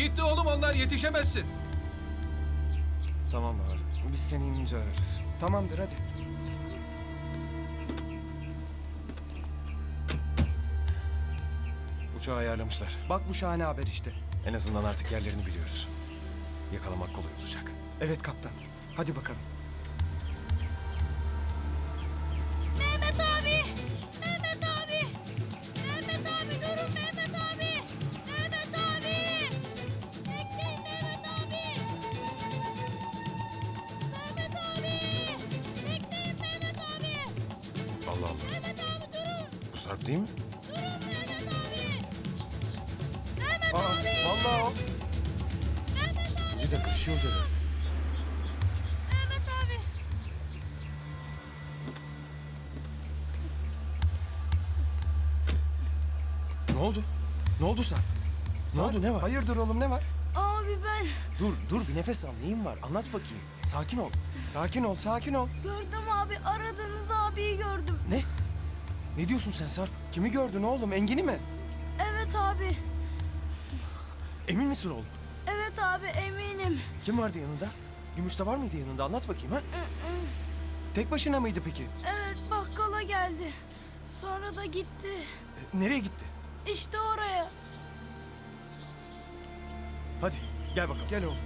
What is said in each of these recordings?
Gitti oğlum onlar yetişemezsin. Tamam Bahar. Biz seni inince ararız. Tamamdır hadi. Uçağı ayarlamışlar. Bak bu şahane haber işte. En azından artık yerlerini biliyoruz. Yakalamak kolay olacak. Evet kaptan. Hadi bakalım. Değil mi? Durun Mehmet abi! Mehmet Aa, abi! vallahi o. Bir dakika bir şey oldu herhalde. Mehmet abi! Ne oldu? Ne oldu Sarp? Ne oldu ne var? Hayırdır oğlum ne var? Abi ben Dur dur bir nefes al. Neyin var? Anlat bakayım. Sakin ol. Sakin ol, sakin ol. gördüm abi aradığınız abiyi gördüm. Ne? Ne diyorsun sen Sarp? Kimi gördün oğlum? Engin'i mi? Evet abi. Emin misin oğlum? Evet abi eminim. Kim vardı yanında? Gümüş de var mıydı yanında? Anlat bakayım ha? Tek başına mıydı peki? Evet bakkala geldi. Sonra da gitti. E, nereye gitti? İşte oraya. Hadi gel bakalım. Gel oğlum.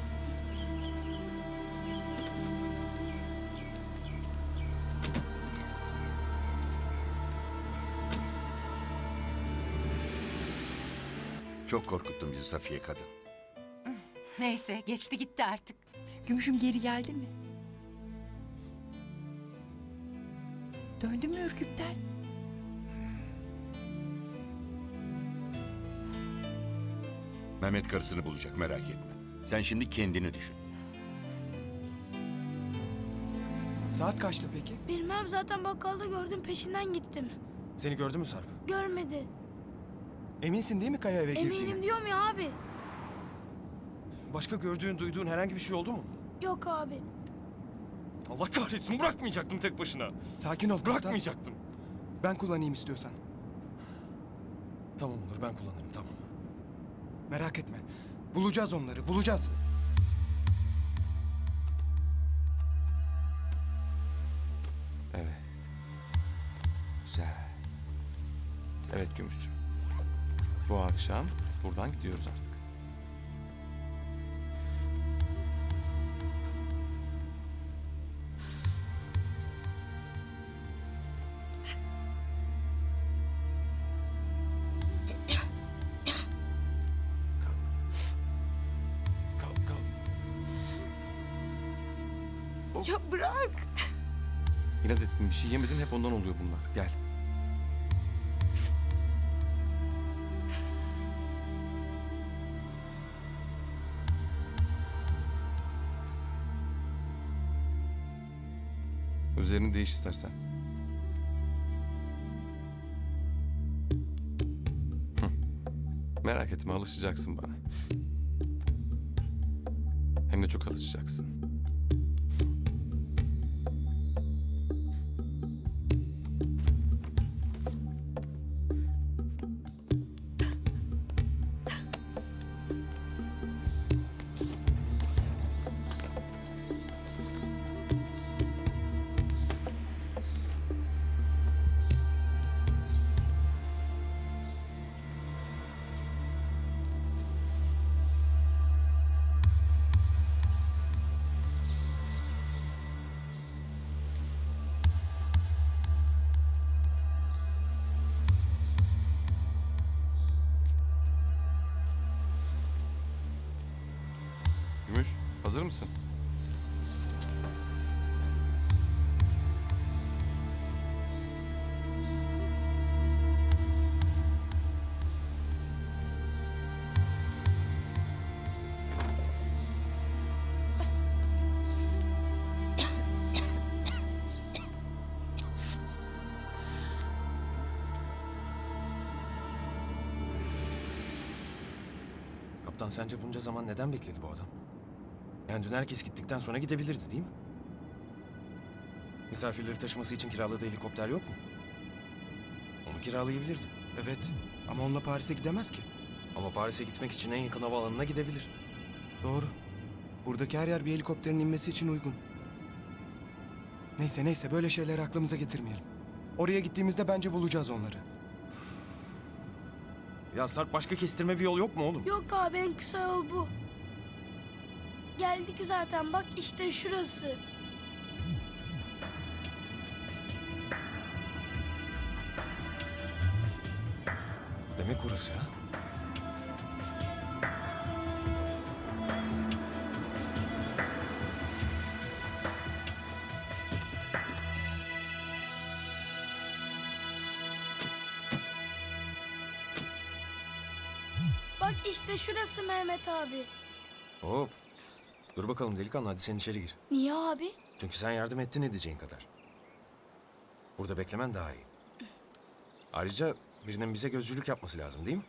Çok korkuttun bizi Safiye kadın. Neyse geçti gitti artık. Gümüşüm geri geldi mi? Döndü mü ürküpten? Mehmet karısını bulacak merak etme. Sen şimdi kendini düşün. Saat kaçtı peki? Bilmem zaten bakkalda gördüm peşinden gittim. Seni gördü mü Sarp? Görmedi. Eminsin değil mi Kaya eve girdiğine? Eminim diyorum ya abi. Başka gördüğün, duyduğun herhangi bir şey oldu mu? Yok abi. Allah kahretsin bırakmayacaktım tek başına. Sakin ol kaptan. Bırakmayacaktım. Ben kullanayım istiyorsan. Tamam olur ben kullanırım tamam. Merak etme. Bulacağız onları, bulacağız. Evet. Güzel. Evet Gümüşçüm. Bu akşam buradan gidiyoruz artık. Kalk. Kalk kalk. Ya bırak. İnat ettin bir şey yemedin hep ondan oluyor bunlar. Gel. Üzerini değiş istersen. Merak etme alışacaksın bana. Hem de çok alışacaksın. Hazır mısın? Kaptan sence bunca zaman neden bekledi bu adam? Yani dün herkes gittikten sonra gidebilirdi değil mi? Misafirleri taşıması için kiraladığı helikopter yok mu? Onu kiralayabilirdi. Evet. Ama onunla Paris'e gidemez ki. Ama Paris'e gitmek için en yakın havaalanına gidebilir. Doğru. Buradaki her yer bir helikopterin inmesi için uygun. Neyse neyse böyle şeyleri aklımıza getirmeyelim. Oraya gittiğimizde bence bulacağız onları. Ya Sarp başka kestirme bir yol yok mu oğlum? Yok abi en kısa yol bu. Geldik zaten bak işte şurası. Demek orası ha? Bak işte şurası Mehmet abi. Hop. Dur bakalım delikanlı hadi sen içeri gir. Niye abi? Çünkü sen yardım ettin edeceğin kadar. Burada beklemen daha iyi. Ayrıca birinin bize gözcülük yapması lazım değil mi?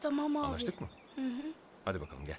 Tamam abi. Anlaştık mı? Hı hı. Hadi bakalım gel.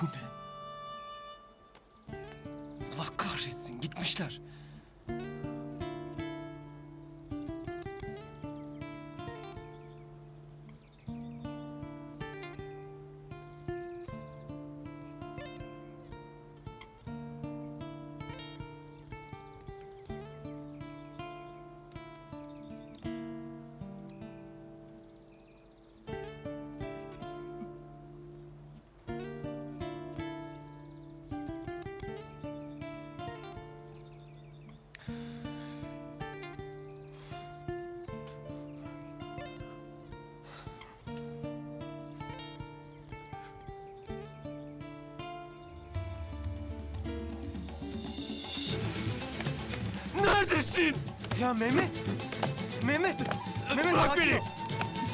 Bu ne? Allah kahretsin gitmişler. Neredesin? Ya Mehmet! Mehmet! Mehmet Bırak sakin beni! ol.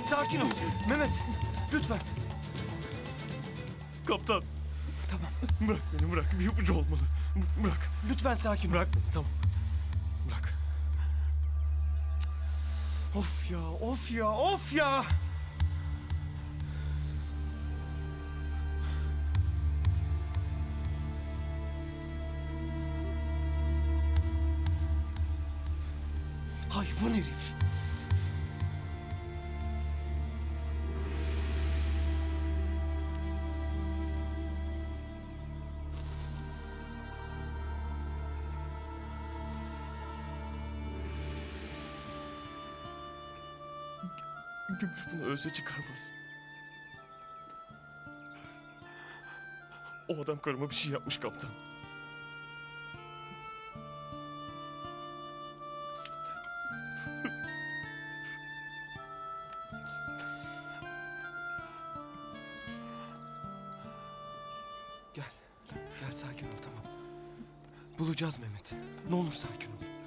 Sakin ol. Mehmet lütfen. Kaptan. Tamam. Bırak beni bırak. Bir ipucu olmalı. B- Bırak. Lütfen sakin ol. Bırak beni tamam. Bırak. Of ya of ya of ya. Gümüş bunu ölse çıkarmaz. O adam karıma bir şey yapmış kaptan. Gel. Gel sakin ol tamam. Bulacağız Mehmet. Ne olur sakin ol.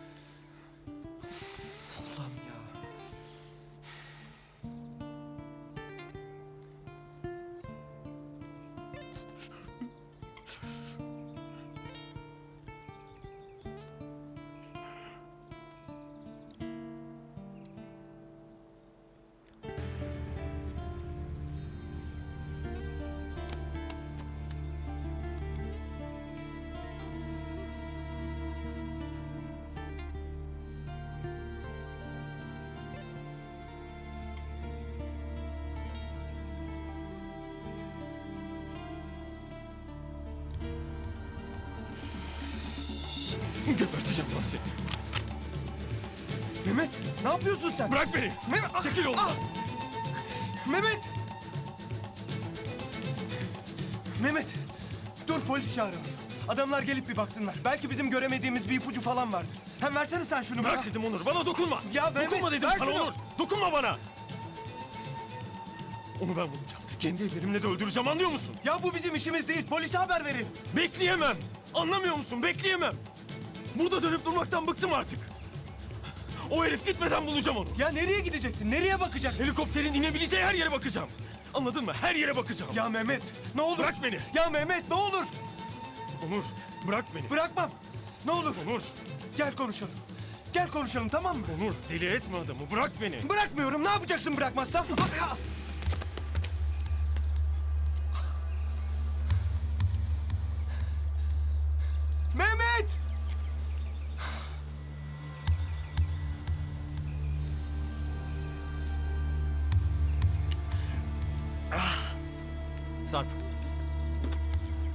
Geberteceğim lan seni. Mehmet ne yapıyorsun sen? Bırak beni. Mehmet, ah, Çekil yoldan. ah! Mehmet! Mehmet! Dur polis çağıralım. Adamlar gelip bir baksınlar. Belki bizim göremediğimiz bir ipucu falan vardır. Hem versene sen şunu Bırak bana. dedim Onur. Bana dokunma. Ya Mehmet, dokunma dedim ver sana şunu. Onur. Dokunma bana. Onu ben bulacağım. Kendi ellerimle de öldüreceğim anlıyor musun? Ya bu bizim işimiz değil. Polise haber verin. Bekleyemem. Anlamıyor musun? Bekleyemem. Burada dönüp durmaktan bıktım artık. O herif gitmeden bulacağım onu. Ya nereye gideceksin? Nereye bakacaksın? Helikopterin inebileceği her yere bakacağım. Anladın mı? Her yere bakacağım. Ya Mehmet ne olur. Bırak beni. Ya Mehmet ne olur. Onur bırak beni. Bırakmam. Ne olur. Onur. Gel konuşalım. Gel konuşalım tamam mı? Onur deli etme adamı. Bırak beni. Bırakmıyorum. Ne yapacaksın bırakmazsam? Mehmet! Sarp.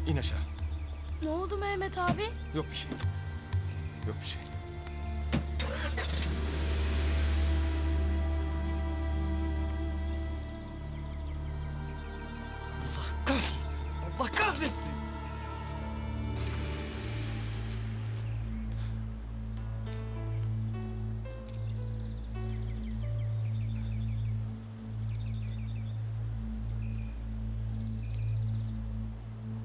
İn aşağı. Ne oldu Mehmet abi? Yok bir şey. Yok bir şey. Kahretsin. Allah kahretsin.